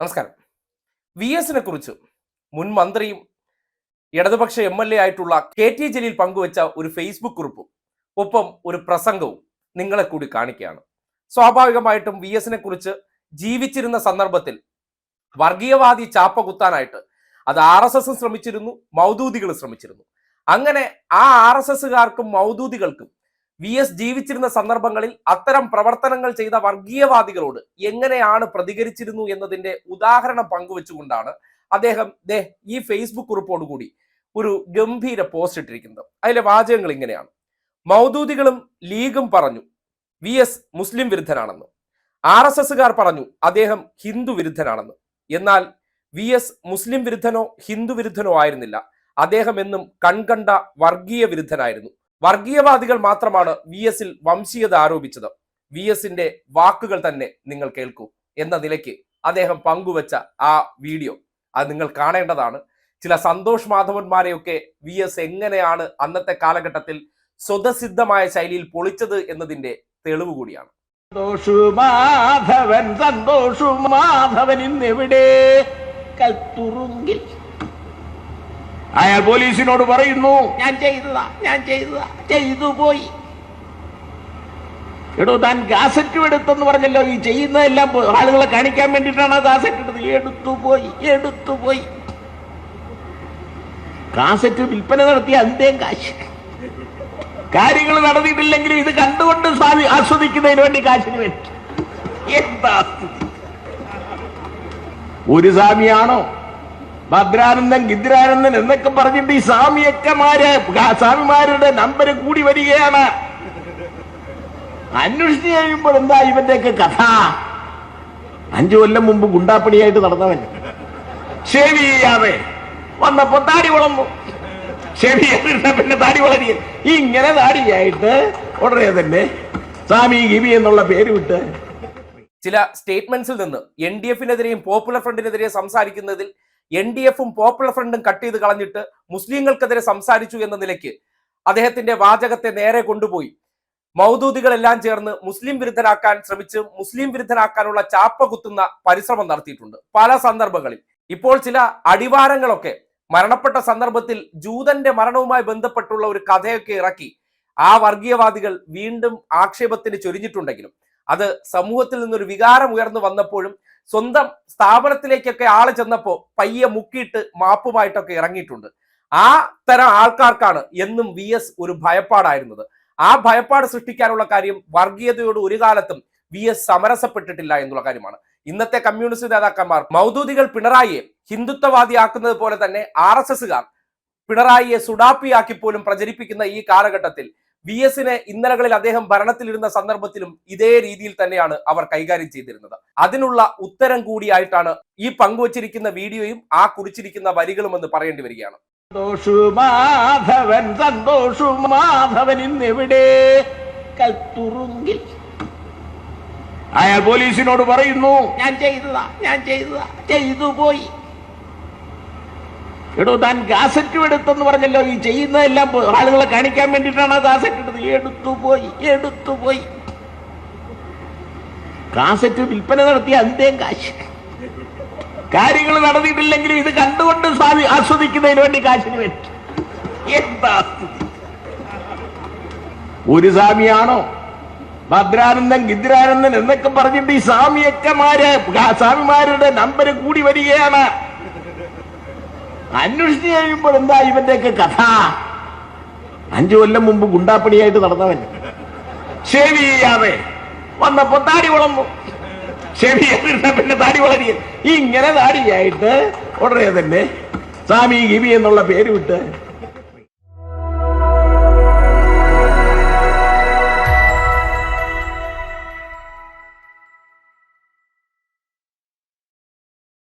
നമസ്കാരം. വി എസിനെ കുറിച്ച് മുൻ മന്ത്രിയും ഇടതുപക്ഷ എം എൽ എ ആയിട്ടുള്ള കെ ടി ജലീൽ പങ്കുവച്ച ഒരു ഫേസ്ബുക്ക് കുറിപ്പും ഒപ്പം ഒരു പ്രസംഗവും നിങ്ങളെ കൂടി കാണിക്കുകയാണ്. സ്വാഭാവികമായിട്ടും വി എസിനെ കുറിച്ച് ജീവിച്ചിരുന്ന സന്ദർഭത്തിൽ വർഗീയവാദി ചാപ്പ കുത്താനായിട്ട് അത് ആർ എസ് എസും ശ്രമിച്ചിരുന്നു മൗദൂദികൾ ശ്രമിച്ചിരുന്നു. അങ്ങനെ ആ ആർ എസ് എസുകാർക്കും മൗദൂദികൾക്കും വി എസ് ജീവിച്ചിരുന്ന സന്ദർഭങ്ങളിൽ അത്തരം പ്രവർത്തനങ്ങൾ ചെയ്ത വർഗീയവാദികളോട് എങ്ങനെയാണ് പ്രതികരിച്ചിരുന്നു എന്നതിന്റെ ഉദാഹരണം പങ്കുവെച്ചുകൊണ്ടാണ് അദ്ദേഹം ദേ ഈ ഫേസ്ബുക്ക് കുറിപ്പോടുകൂടി ഒരു ഗംഭീര പോസ്റ്റ് ഇട്ടിരിക്കുന്നത്. അതിലെ വാചകങ്ങൾ ഇങ്ങനെയാണ്. മൗദൂദികളും ലീഗും പറഞ്ഞു വി എസ് മുസ്ലിം വിരുദ്ധനാണെന്ന്. ആർ എസ് എസുകാർ പറഞ്ഞു അദ്ദേഹം ഹിന്ദു വിരുദ്ധനാണെന്ന്. എന്നാൽ വി എസ് മുസ്ലിം വിരുദ്ധനോ ഹിന്ദു വിരുദ്ധനോ ആയിരുന്നില്ല. അദ്ദേഹം എന്നും കൺകണ്ട വർഗീയ വിരുദ്ധനായിരുന്നു. വർഗീയവാദികൾ മാത്രമാണ് വി എസിൽ വംശീയത ആരോപിച്ചത്. വി എസിന്റെ വാക്കുകൾ തന്നെ നിങ്ങൾ കേൾക്കൂ എന്ന നിലയ്ക്ക് അദ്ദേഹം പങ്കുവച്ച ആ വീഡിയോ അത് നിങ്ങൾ കാണേണ്ടതാണ്. ചില സന്തോഷ് മാധവന്മാരെയൊക്കെ വി എസ് എങ്ങനെയാണ് അന്നത്തെ കാലഘട്ടത്തിൽ സ്വതസിദ്ധമായ ശൈലിയിൽ പൊളിച്ചത് എന്നതിന്റെ തെളിവ് കൂടിയാണ്. സന്തോഷു മാധവൻ സന്തോഷു മാധവൻ ഇന്നെവിടെ? കൽത്തുറുങ്കിൽ അയാൾ പോലീസിനോട് പറയുന്നു. ഞാൻ ചെയ്തതാ ഞാൻ ചെയ്തതാ ചെയ്തു പോയി. എടോ താൻ കാസറ്റ് എടുത്തെന്ന് പറഞ്ഞല്ലോ ഈ ചെയ്യുന്നതെല്ലാം ആളുകളെ കാണിക്കാൻ വേണ്ടിയിട്ടാണ് ആ കാസറ്റ് എടുത്തത്. എടുത്തു പോയി എടുത്തു പോയി. കാസറ്റ് വിൽപ്പന നടത്തി അതിന്റെയും കാശ്. കാര്യങ്ങൾ നടന്നിട്ടില്ലെങ്കിലും ഇത് കണ്ടുകൊണ്ട് സ്വാമി ആസ്വദിക്കുന്നതിന് വേണ്ടി കാശിന് വേണ്ടി. എന്താ ഒരു സ്വാമിയാണോ? ഭദ്രാനന്ദൻ ഗിദ്രാനന്ദൻ എന്നൊക്കെ പറഞ്ഞിട്ട് ഈ സ്വാമിയൊക്കെ മാര് സ്വാമിമാരുടെ നമ്പർ കൂടി വരികയാണ്. അന്വേഷിച്ചു കഴിയുമ്പോൾ എന്താ ഇവന്റെയൊക്കെ കഥ? അഞ്ചു കൊല്ലം മുമ്പ് ഗുണ്ടാപ്പണിയായിട്ട് നടന്നവൻ. ഷേവ് ചെയ്യാതെ വന്നപ്പോ താടി വളർന്നു. ചെയ്തിരുന്ന പിന്നെ താടി വളരിയ ഇങ്ങനെ താടിയായിട്ട് ഉടനെ തന്നെ സ്വാമി ഗിബി എന്നുള്ള പേര് വിട്ട് ചില സ്റ്റേറ്റ്മെന്റ്സിൽ നിന്ന് എൻ ഡി എഫിനെതിരെയും പോപ്പുലർ ഫ്രണ്ടിനെതിരെയും സംസാരിക്കുന്നതിൽ എൻ ഡി എഫും പോപ്പുലർ ഫ്രണ്ടും കട്ട് ചെയ്ത് കളഞ്ഞിട്ട് മുസ്ലിങ്ങൾക്കെതിരെ സംസാരിച്ചു എന്ന നിലയ്ക്ക് അദ്ദേഹത്തിന്റെ വാചകത്തെ നേരെ കൊണ്ടുപോയി. മൗദൂദികളെല്ലാം ചേർന്ന് മുസ്ലിം വിരുദ്ധരാക്കാൻ ശ്രമിച്ച് മുസ്ലിം വിരുദ്ധരാക്കാനുള്ള ചാപ്പ കുത്തുന്ന പരിശ്രമം നടത്തിയിട്ടുണ്ട്. പല സന്ദർഭങ്ങളിൽ. ഇപ്പോൾ ചില അടിവാരങ്ങളൊക്കെ മരണപ്പെട്ട സന്ദർഭത്തിൽ ജൂതന്റെ മരണവുമായി ബന്ധപ്പെട്ടുള്ള ഒരു കഥയൊക്കെ ഇറക്കി ആ വർഗീയവാദികൾ വീണ്ടും ആക്ഷേപത്തിന് ചൊരിഞ്ഞിട്ടുണ്ടെങ്കിലും അത് സമൂഹത്തിൽ നിന്നൊരു വികാരം ഉയർന്നു വന്നപ്പോഴും സ്വന്തം സ്ഥാപനത്തിലേക്കൊക്കെ ആൾ ചെന്നപ്പോൾ പയ്യെ മുക്കിയിട്ട് മാപ്പുമായിട്ടൊക്കെ ഇറങ്ങിയിട്ടുണ്ട്. ആ തരം ആൾക്കാർക്കാണ് എന്നും വി എസ് ഒരു ഭയപ്പാടായിരുന്നത്. ആ ഭയപ്പാട് സൃഷ്ടിക്കാനുള്ള കാര്യം വർഗീയതയോട് ഒരു കാലത്തും വി എസ് സമരസപ്പെട്ടിട്ടില്ല എന്നുള്ള കാര്യമാണ്. ഇന്നത്തെ കമ്മ്യൂണിസ്റ്റ് നേതാക്കന്മാർ മൗദൂദികൾ പിണറായിയെ ഹിന്ദുത്വവാദിയാക്കുന്നത് പോലെ തന്നെ ആർ എസ് എസുകാർ പിണറായിയെ സുഡാപ്പിയാക്കി പോലും പ്രചരിപ്പിക്കുന്ന ഈ കാലഘട്ടത്തിൽ വി എസിനെ ഇന്നലകളിൽ അദ്ദേഹം ഭരണത്തിലിരുന്ന സന്ദർഭത്തിലും ഇതേ രീതിയിൽ തന്നെയാണ് അവർ കൈകാര്യം ചെയ്തിരുന്നത്. അതിനുള്ള ഉത്തരം കൂടിയായിട്ടാണ് ഈ പങ്കുവച്ചിരിക്കുന്ന വീഡിയോയും ആ കുറിച്ചിരിക്കുന്ന വരികളും എന്ന് പറയേണ്ടി വരികയാണ്. സന്തോഷു മാധവൻ സന്തോഷു മാധവൻ ഇന്നെവിടെ കൽത്തുറുങ്കിൽ. അയാൾ പോലീസിനോട് പറയുന്നു ഞാൻ ചെയ്തതാ ഞാൻ ചെയ്തതാ ചെയ്തു പോയി എടോ താൻ കാസറ്റും എടുത്തെന്ന് പറഞ്ഞല്ലോ ഈ ചെയ്യുന്നതെല്ലാം ആളുകളെ കാണിക്കാൻ വേണ്ടിയിട്ടാണ് കാസറ്റ് എടുത്തത് എടുത്തു പോയി എടുത്തു പോയി. കാസറ്റ് വിൽപ്പന നടത്തി അന്തേം കാശ്. കാര്യങ്ങൾ നടന്നിട്ടില്ലെങ്കിലും ഇത് കണ്ടുകൊണ്ട് സ്വാമി ആസ്വദിക്കുന്നതിന് വേണ്ടി കാശിന് വേണ്ടി എന്താ? ഒരു സ്വാമിയാണോ? ഭദ്രാനന്ദൻ ഗിദ്രാനന്ദൻ എന്നൊക്കെ പറഞ്ഞിട്ട് ഈ സ്വാമിയൊക്കെ മാര് സ്വാമിമാരുടെ നമ്പർ കൂടി വരികയാണ്. അന്വേഷിച്ച് കഴിയുമ്പോൾ എന്താ ഇവന്റെയൊക്കെ കഥ? അഞ്ചു കൊല്ലം മുമ്പ് ഗുണ്ടാപ്പണിയായിട്ട് നടന്നവൻ. ഷേവ് ചെയ്യാതെ വന്നപ്പോ താടി വളർന്നു. ഷേവ് പിന്നെ താടി വളരിയ. ഇങ്ങനെ താടിയായിട്ട് ഉടനെ തന്നെ സ്വാമി ഗിബി എന്നുള്ള പേര് വിട്ട്